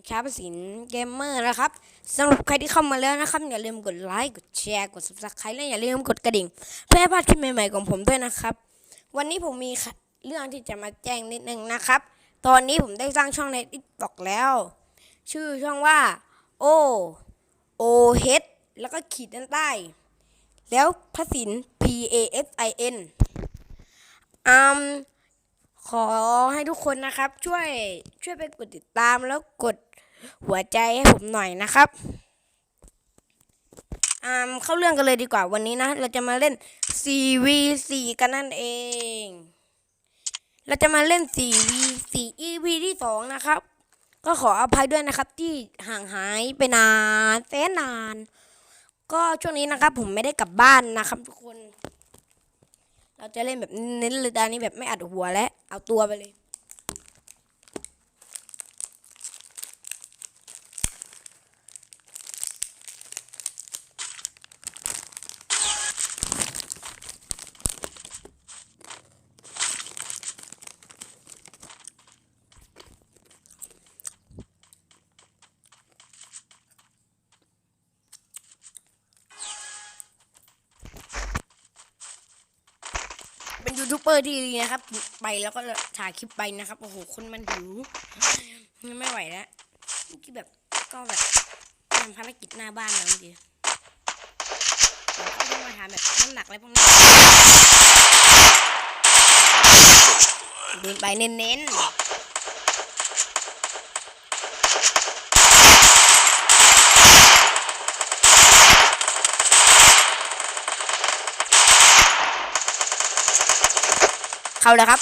นะครับสินเกมเมอร์นะครับสำหรับใครที่เข้ามาแล้วนะครับ อย่าลืมกดไลค์กดแชร์กด subscribe และอย่าลืมกดกระดิ่ง เพื่อให้พลาดคลิปใหม่ๆของผมด้วยนะครับ วันนี้ผมมีเรื่องที่จะมาแจ้งนิดนึงนะครับ ตอนนี้ผมได้สร้างช่องใน TikTok แล้ว ชื่อช่องว่า O O H แล้วก็ขีดด้านใต้ แล้วพสิน P A S I N อืมขอให้ทุกคนนะครับ ช่วยช่วยไปกดติดตามแล้วกด หัวใจให้ผมหน่อยนะครับอืมเข้าเรื่องกันเลยดีกว่าวันนี้นะ เราจะมาเล่น 4v4 กันนั่นเอง เราจะมาเล่น 4v4 EP ที่2นะครับ ก็ขออภัยด้วยนะครับ ที่ห่างหายไปนานแสนนาน ก็ช่วงนี้นะครับ ผมไม่ได้กลับบ้านนะครับทุกคน เราจะเล่นแบบเน้นเลยตอนนี้แบบไม่อัดหัวและเอาตัวไปเลย ยูทูบเบอร์ที่ดีนะครับ ไปแล้วก็ถ่ายคลิปไปนะครับ โอ้โห คนมันหิวไม่ไหวแล้วเมื่อกี้แบบก็แบบทำภารกิจหน้าบ้านนะเมื่อกี้เดี๋ยวก็ต้องมาถามแบบน้ำหนักอะไรพวกนี้เดินไปเน้นๆ เข้าแล้วครับ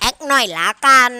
แอคหน่อยละกัน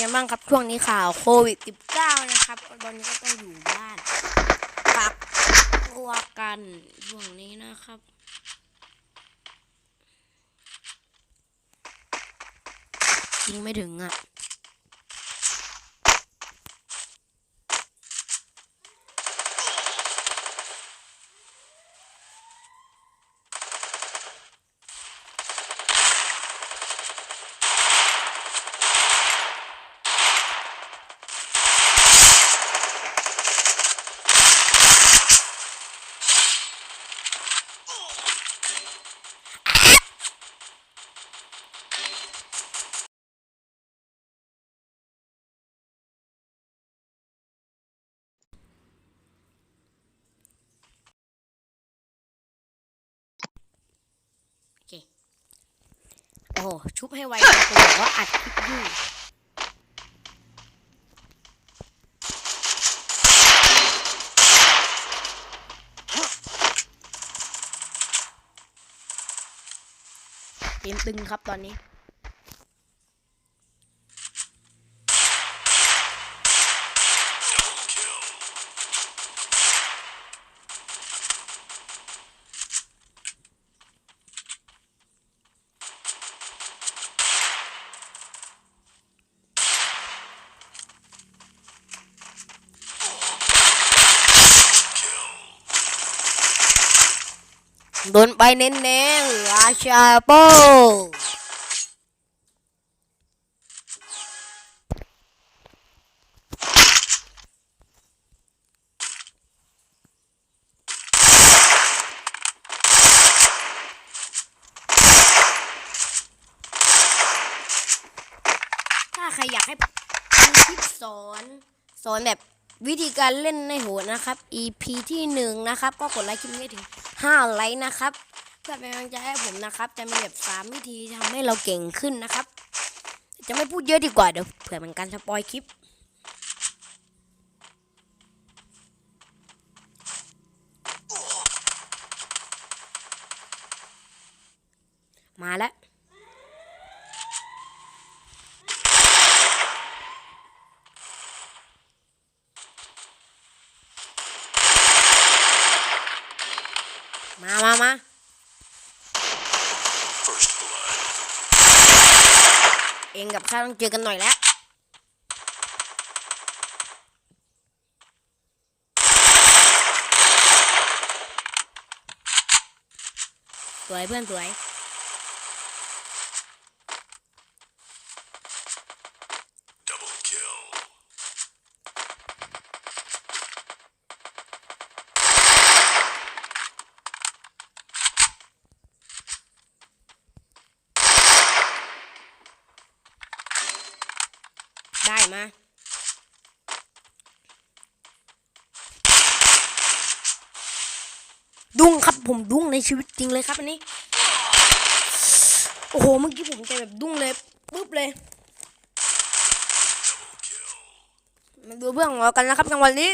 กันบ้างครับช่วงนี้ข่าวโควิด -19 นะครับตอนนี้ก็ต้องอยู่บ้านกักตัวกันช่วงนี้นะครับ ยิงไม่ถึงอะ อ้โหชุบให้ไวจังตัวบอกว่าอัดคลิปอยู่เกมตึงครับตอนนี้ โดนไปเน้นๆราชาโปถ้าใครอยากให้มีคลิปสอนสอนแบบวิธีการเล่นในโหดนะครับ EP ที่หนึ่งนะครับ ก็กดไลค์คลิปนี้ถึง 5 ไลค์นะครับ เพื่อเป็นกำลังใจให้ผมนะครับ จะมีแบบ3วิธีทำให้เราเก่งขึ้นนะครับ จะไม่พูดเยอะดีกว่าเดี๋ยวเผื่อเป็นการสปอยคลิปมาแล้ว มามามา First blood. เองกับข้าต้องเจอกันหน่อยแล้วสวยเพื่อนสวย มาดุ้งครับผมดุ้งในชีวิตจริงเลยครับอันนี้ โอ้โหเมื่อกี้ผมใจแบบดุ้งเลยปุ๊บเลยมาดูเพื่อนของเรากันนะครับจังหวะนี้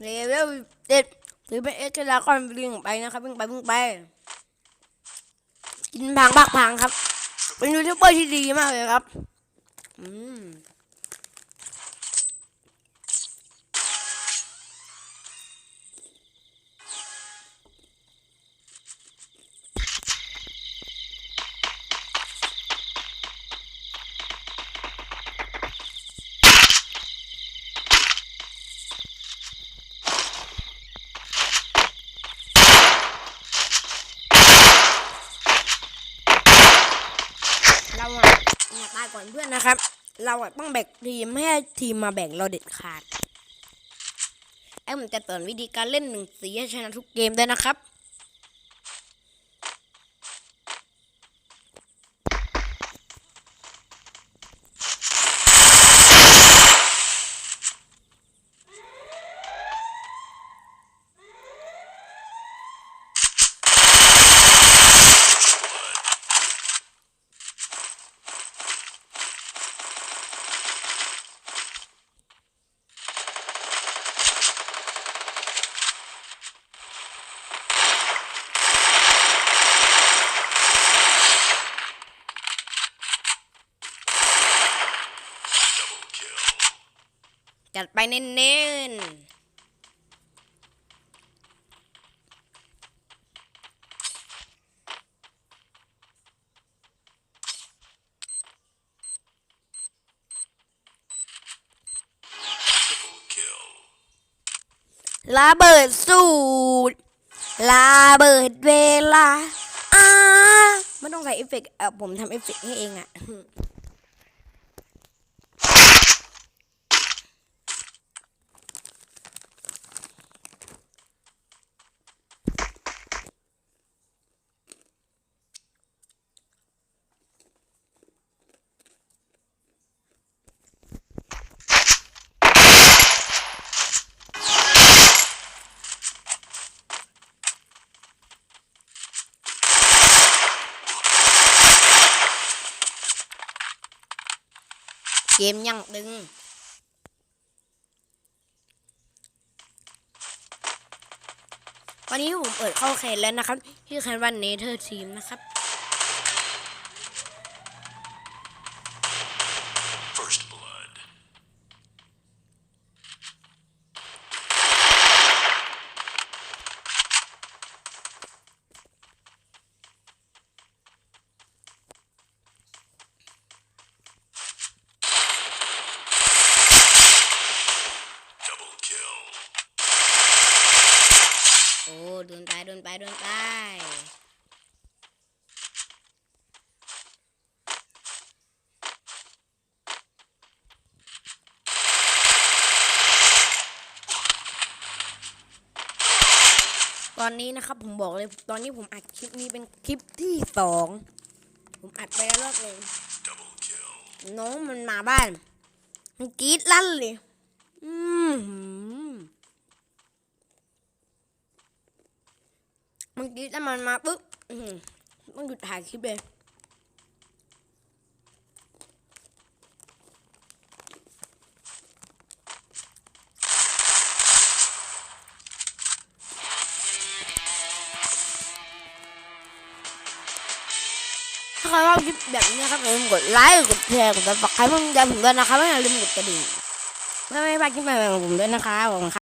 เลเวลเด็ดหรือเป็นเอ็กซ์ลาคอนวิ่งไปนะครับวิ่งไปวิ่งไป กินพังบักพังครับ เป็นยูทูบเบอร์ที่ดีมากเลยครับ อืม เพื่อนนะครับ เราอะต้องแบ่งทีมให้ทีมมาแบ่งเราเด็ดขาดไอ้ผมจะสอนวิธีการเล่นหนึ่งสีให้ชนะทุกเกมด้วยนะครับ จัดไปเน้นๆระเบิดสูตรระเบิดเวลา อ่าไม่ต้องใส่เอฟเฟกต์เออผมทำเอฟเฟกต์ให้เองอะ เกมยังดึง วันนี้ผมเปิดเข้าแคนแล้วนะครับ ที่แคนวันเนเธอร์ทีมนะครับ First blood. double kill. โอ้โดนไปโดนไปโดนไป ตอนนี้นะครับผมบอกเลยตอนนี้ผมอัดคลิปนี้เป็นคลิปที่สองผมอัดไปแล้วรอบหนึ่งน้องมันมาบ้านมันกรีดลั่นเลย อืม มื่อกี้ถ้ามันมาปุ๊บต้องหยุดถ่ายคลิปเลยถ้าใครชอบคลิปแบบนี้ครับอย่าลืมกดไลค์กดแชร์กดติดตามใครเพิ่มเติมมด้วยนะครับไม่อย่าลืมกดกระดิ่งเพื่อไม่พลาดคลิปใหม่ๆของผมด้วยนะครับ